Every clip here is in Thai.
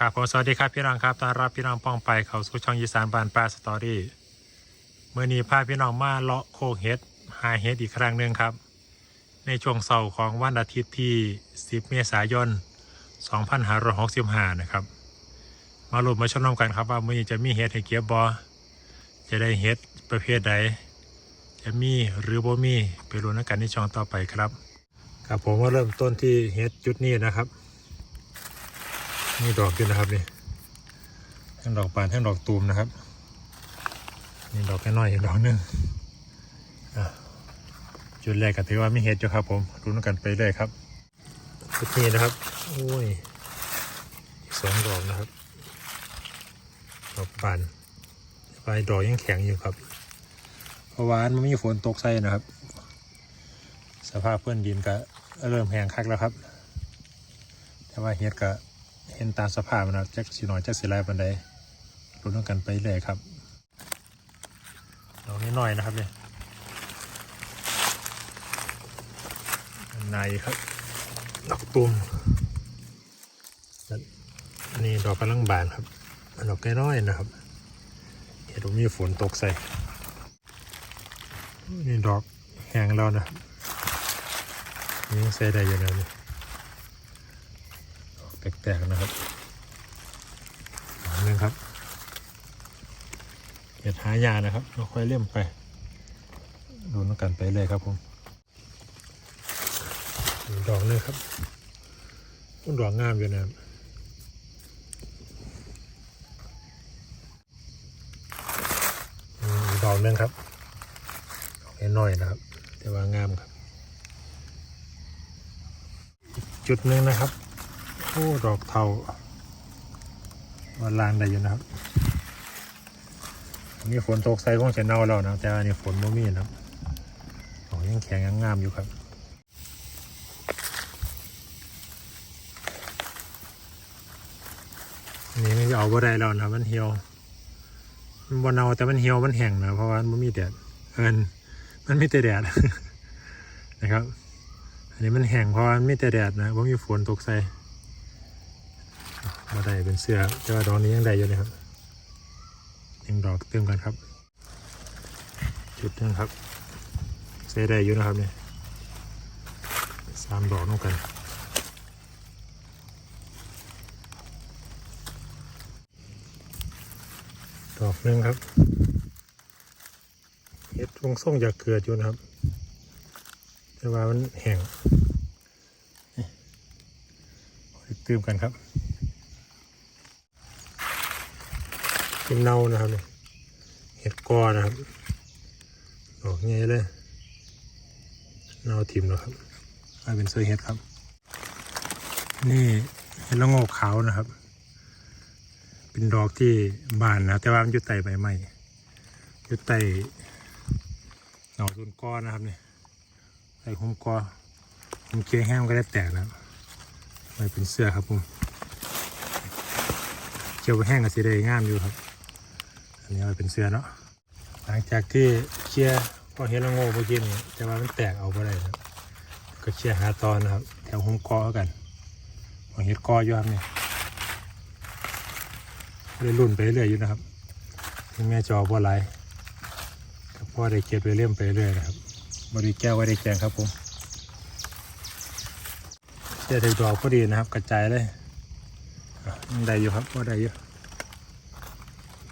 ครับผมสวัสดีครับพี่น้องครับต้อนรับพี่น้องป้องไปเขาสู่ช่องยีสานบานปลาสตอรี่เมื่อนี้พาพี่น้องมาเลาะโคกเฮ็ดหาเฮ็ดอีกครั้งหนึ่งครับ ในช่วงเสาร์ของวันอาทิตย์ที่ 10 เมษายน 2565 นะครับ มาลุ้นมาชมน้ำกันครับว่ามื่อนี้จะมีเฮ็ดให้เก็บบอจะได้เฮ็ดประเภทใด จะมีหรือบ่มีไปลุ้นกันในช่องต่อไปครับ ครับผมก็เริ่มต้นที่เฮ็ดจุดนี้นะครับ นี่ดอกอยู่นะครับนี่ทั้งดอกบานทั้งดอกตูมนะครับนี่ดอกแค่น้อยอีกดอกหนึงอะจุดแรกก็ถือว่ามีเห็ดอยู่ครับ ผมรุ้นกันไปเลยครับจุดนี้นะครับโอ้ยสองดอกนะครับ ดอกบานปลายดอกยังแข็งอยู่ครับเพราะว่ามันมีฝนตกใส่นะครับ สภาพเพื่อนดินก็เริ่มแห้งคักแล้วครับ แต่ว่าเห็ดก็ เห็นตามสภาพมันนะจักสีหน่อยจักสีลายปันใดรุ้นกันไปเลยครับดอกนี้หน่อยนะครับเนี่ยในครับดอกตุ่มอันนี้ดอกกำลังบานครับอันดอกแก่น้อยนะครับเห็นว่ามีฝนตกใส่นี่ดอกแห้งแล้วนะนี่ยังใส่ได้อยู่นะนี่ ตกๆนะครับอันนึงครับเห็ดหายานะครับเราค่อยเลี่ยมไป ดูนกันไปเลยครับผมอีกดอกหนึงครับดอกงามอยู่นะครับอืมอีกดอกหนึงครับดอกน้อยๆนะครับ แต่ว่างามครับ จุดหนึ่งนะครับโอ้ดอกเทาวันลางได้อยู่นะครับอันนี้ฝนตกใส่คงจะเน่าแล้วนะแต่อันนี้ฝนไม่มีนะครับดอกยังแข็งยังงามอยู่ครับอันนี้ไม่เอาบ่ได้แล้วนะมันเหี่ยวมันบนเอาแต่มันเหี่ยวมันแห้งนะเพราะว่ามันไม่มีแดดเอินมันไม่แต่แดดนะครับ อันนี้มันแห้งเพราะมันไม่แต่แดดนะว่ามีฝนตกใส่ มาได้เป็นเสื้อแต่ว่าดอกนี้ยังได้อยู่นะครับยังดอกเติมกันครับ จุดนึงครับใส่ได้อยู่นะครับเนี่ยสามดอกน้องกันดอกนึงครับเห็ดทงส่งอยากเกิดอยู่นะครับ แต่ว่ามันแห้งนี่ไปตืมกันครับ เป็นเน่านะครับนี่เห็ดกอนะครับดอกใหญ่เลยเน่าทิ่มแล้วครับมายเป็นเสื้อเห็ดครับ นี่เห็ดละโงกขาวนะครับ เป็นดอกที่บานนะแต่ว่ามันอยู่ใต้ใบไม้อยู่ใต้หน่อต้นกอนะครับเนี่ยใต้หุ้มกอผมเคี้ยแห้งก็ได้แตกนะครับไม่เป็นเสื้อครับผมเคี้ยวแห้งก็สีได้งามอยู่ครับ อันนี้เอาไปเป็นเสื้อเนาะหลังจากที่เคี้ยวพอเห็นละโง่เมื่อกี้นี่แต่ว่ามันแตกเอาไปได้ครับก็เคี้ยวหาตอนนะครับ แถวหุ้มกอกันพอเห็ดกออยู่ครับเนี่ยเรื่อยรุ่นไปเรื่อยอยู่นะครับถึงแม่จอบ่ไหลก็พ่อได้เก็บไปเรื่อยไปเรื่อยนะครับบริแก้วไว้ได้แกงครับผมเสียถึงดอกพอดีนะครับ กระจายเลยยังได้อยู่ครับพ่ได้อยู่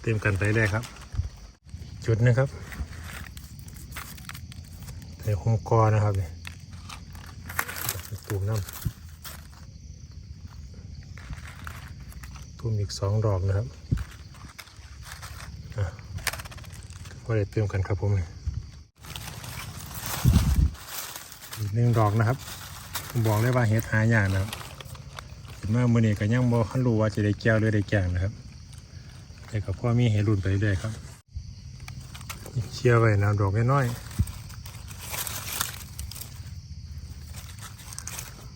เต็มกันไปเรื่อยครับ จุดนะครับใส่คุ้มกอนะครับตูมน้ำทุ่มอีกสองดอกนะครับอะก็ได้เติมกันครับผมอีกหนึ่งดอกนะครับผมบอกเลยว่าเห็ดหายากนะครับเห็นมาเมื่อนี้ก็ยังบ่คันรู้ว่าจะได้แก้วหรือได้แกงนะครับ แต่กับพ่อมีเห็ดรุ่นไปเรื่อยครับเชียร์ไว้นะดอกน้อย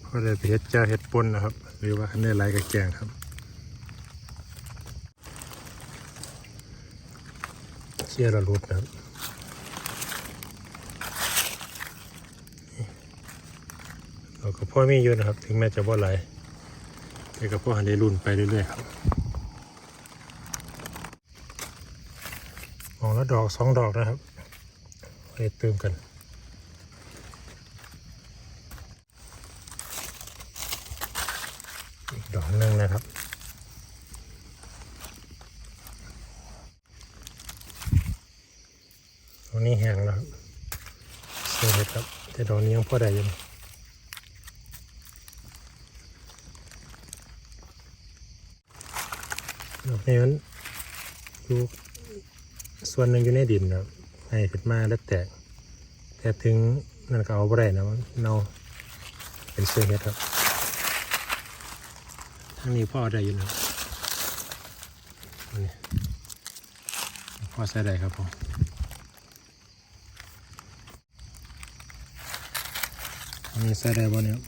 ๆก็ได้ไปเห็ดจ้าเห็ดปนนะครับ หรือว่าคันได้ไรกับแกงครับเชียร์ระลุดนะครับเราก็พ่อมีอยู่นะครับ ถึงแม้จะบ่ไหลแต่ก็พวกหันได้รุ่นไปเรื่อยๆครับมองแล้วดอกสองดอกนะครับไปเติมกันอีกดอกหนึ่งนะครับตรงนี้แห้งแล้วครับเสร็จครับ แต่ดอกนี้ยังพอได้ยู่นะดอกนี้มันอยู่ ส่วนหนึ่งอยู่ในดินนะครับให้ขึ้นมาแล้วแตกแต่ถึงนั่นก็เอาไ่ได้นะมันเนาเป็นเสื้อเห็ดครับทางนี้พ่อได้อยู่นะครับนี่พ่อใส่ได้ครับผมอันนี้ใส่ได้บ่เนี่ยครับ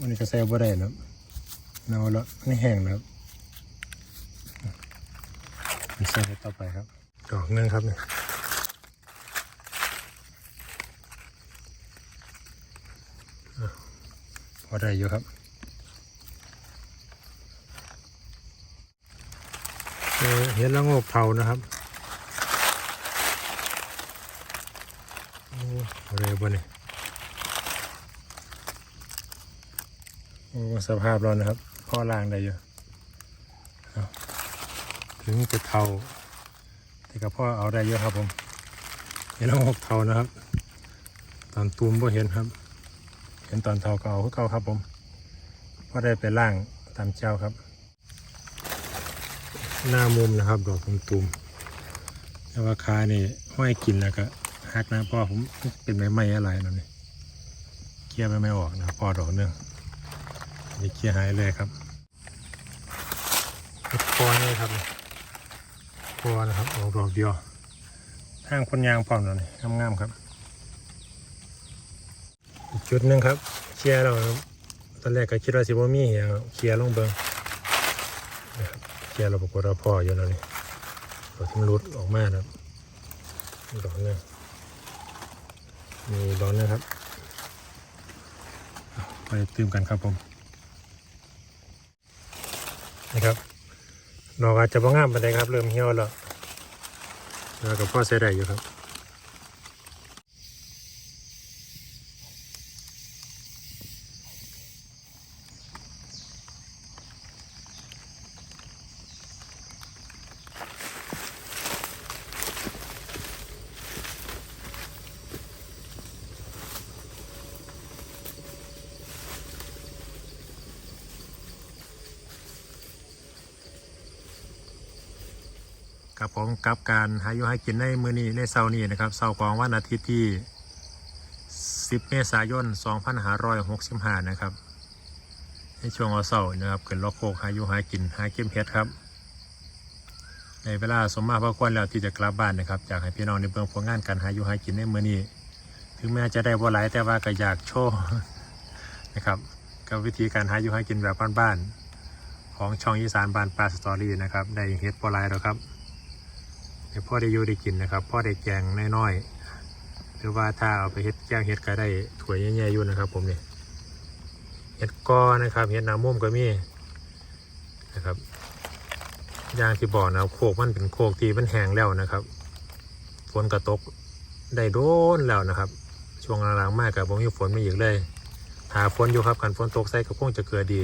อันนี้ก็ใส่บ่ได้นะครับเนาแล้วอันนี่แห้งนะครับมันใส่ได้ต่อไปครับ ดอกนึงครับเนี่ยพอได้อยู่ครับเห็นแล้วงบเผานะครับโอ้อะไรบ้านี่โอ้สภาพเรานะครับพ่อล่างได้อยู่เอาถึงจะเทา แต่กับพ่อเอาได้เยอะครับผมเห็นแล้วงบเท่านะครับ ตอนตูมบ่เห็นครับ เห็นตอนเท่าก็เอาเก่าครับผมพ่อได้ไปล่างตามเจ้าครับ หน้ามุมนะครับ ดอกตุ่มๆแต่ว่าคานี่ห้อยกินแล้วก็หักนะพราะผมเป็นใบไม้อะไรนั่นนี่เกี่ยใบไม้ออกนะครับพอดอกหนึงนี่เกี่ยหายเลยครับพอนี่ครับ พอนะครับออกดอกเดียวทางคนยางพร้อมแล้วนี่งามๆครับ อีกจุดหนึ่งครับเคลียร์เราตอนแรกก็คิดว่าสิบ่มีอย่างเคลียร์ลงเบิงนะครับเกียร์เราปรากฏว่าพ่ออยู่แล้วนี่ดอกที่มันรุดออกมาครับมีดอกนึงมีดอกนึงครับ ไปเติมกันครับผมนะครับ ดอกอาจจะบ่งามปานใดครับ เริ่มเหี่ยวแล้วแล้วก็พ่อเสียด้อยู่ครับ กับผมกับการหาอยู่ให้กินในมือนี้ในเสาร์นี้นะครับเสาร์ของวันอาทิตย์ที่ 10 เมษายน 2565 นะครับในช่วงวันเสาร์นะครับขึ้นล็อกโคกหาอยู่หากินหาเก็บเห็ดครับ ในเวลาสมมาพระควรแล้วที่จะกลับบ้านนะครับอยากให้พี่น้องในเบื้องผลงานการหาอยู่หากินในมือนี้ ถึงแม้จะได้บ่หลายแต่ว่าก็อยากโชว์นะครับกับวิธีการหาอยู่หากินแบบบ้านๆของช่องอีสานบานปลาสตอรี่นะครับได้เห็ดบ่หลายแล้วครับ เดี๋ยวพ่อได้อยู่ได้กินนะครับพ่อได้แกงน้อยๆหรือว่าถ้าเอาไปเฮ็ดแกงเฮ็ดก็ได้ถั่วยใหญ่ๆอยู่นะครับ ผมเนี่ยเฮ็ดกอนะครับเฮ็ดน้ำมุมก็มีนะครับอย่างที่บอกนะโคกมันเป็นโคกที่มันแห้งแล้วนะครับฝนกระตกได้โดนแล้วนะครับ ช่วงหลังๆมากกับผมมีฝนไม่อีกเลย หาฝนอยู่ครับกันฝนตกใส่ก็คงจะเกิดดี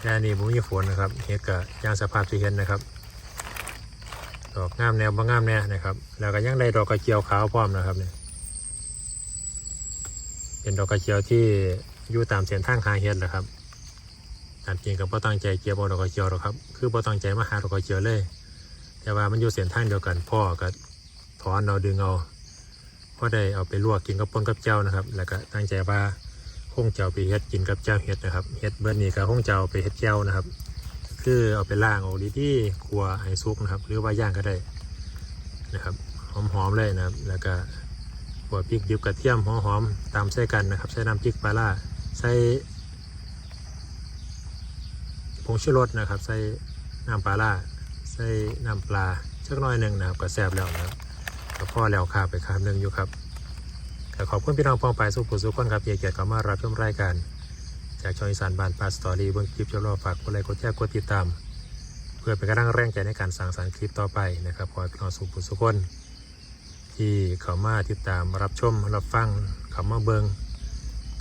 แต่นนี่ผมมีฝนนะครับเฮ็ดกับยางสภาพที่เห็นนะครับ ดอกงามแนวบางงามแนวนะครับ แล้วก็ยังได้ดอกกระเจียวขาวพร้อมนะครับเนี่ยเป็นดอกกระเจียวที่อยู่ตามเส้นทางหาเห็ดแหละครับตามจริงกับพ่ตั้งใจเกี่ยวบดอกกระเจียวหรอกครับ คือพ่ตั้งใจมาหาดอกกระเจียวเลย แต่ว่ามันอยู่เส้นทางเดียวกันพ่อก็ถอนเอาดึงเอาพ่อได้เอาไปลวกกินกับปนกับเจ้านะครับ แล้วก็ตั้งใจว่าคงเจะเอาไปเฮ็ดกินกับเจ้าเฮ็ดนะครับเฮ็ดเบิร์นี้ก็คงเจะเอาไปเฮ็ดเจ้านะครับ คือเอาไปล่างออกดีที่ครัวไห้ซุกนะครับ หรือว่าย่างก็ได้นะครับหอมๆเลยนะครับ แล้วก็หัวพริกดิบกระเทียมหอมๆตามใส่กันนะครับ ใส่น้ำพริกปลาล่าใส่ผงชูรสนะครับ ใส่น้ำปลาล่าใส่น้ำปลาสักน้อยหนึ่งนะครับก็แซ่บแล้วนะครับก็พอแล้วข้าไปคำหนึ่งอยู่ครับก็ขอบคุณพี่น้องปองไปสุขุสุขคนครับเกียรติเกียรติเข้ามารับชมรายการ จากช่องอีสานบ้านปาสตอรี่เบื้องคลิปจะรอฝากกดไลค์กดแชร์กดติดตาม เพื่อเป็นกำลังแรงใจในการสร้างสรรค์คลิปต่อไปนะครับขอให้พี่น้องสุขสุขคน ที่เข้ามาติดตามรับชมรับฟังเข้ามาเบิง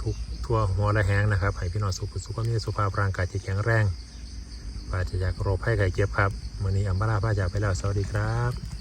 ทุกทั่วหัวและแหงนะครับให้พี่น้องสุขสุขคนมีสุขภาพร่างกายที่แข็งแรงปราศจากโรคภัยไข้เจ็บครับวันนี้อัมบาลาพาจากไปแล้วสวัสดีครับ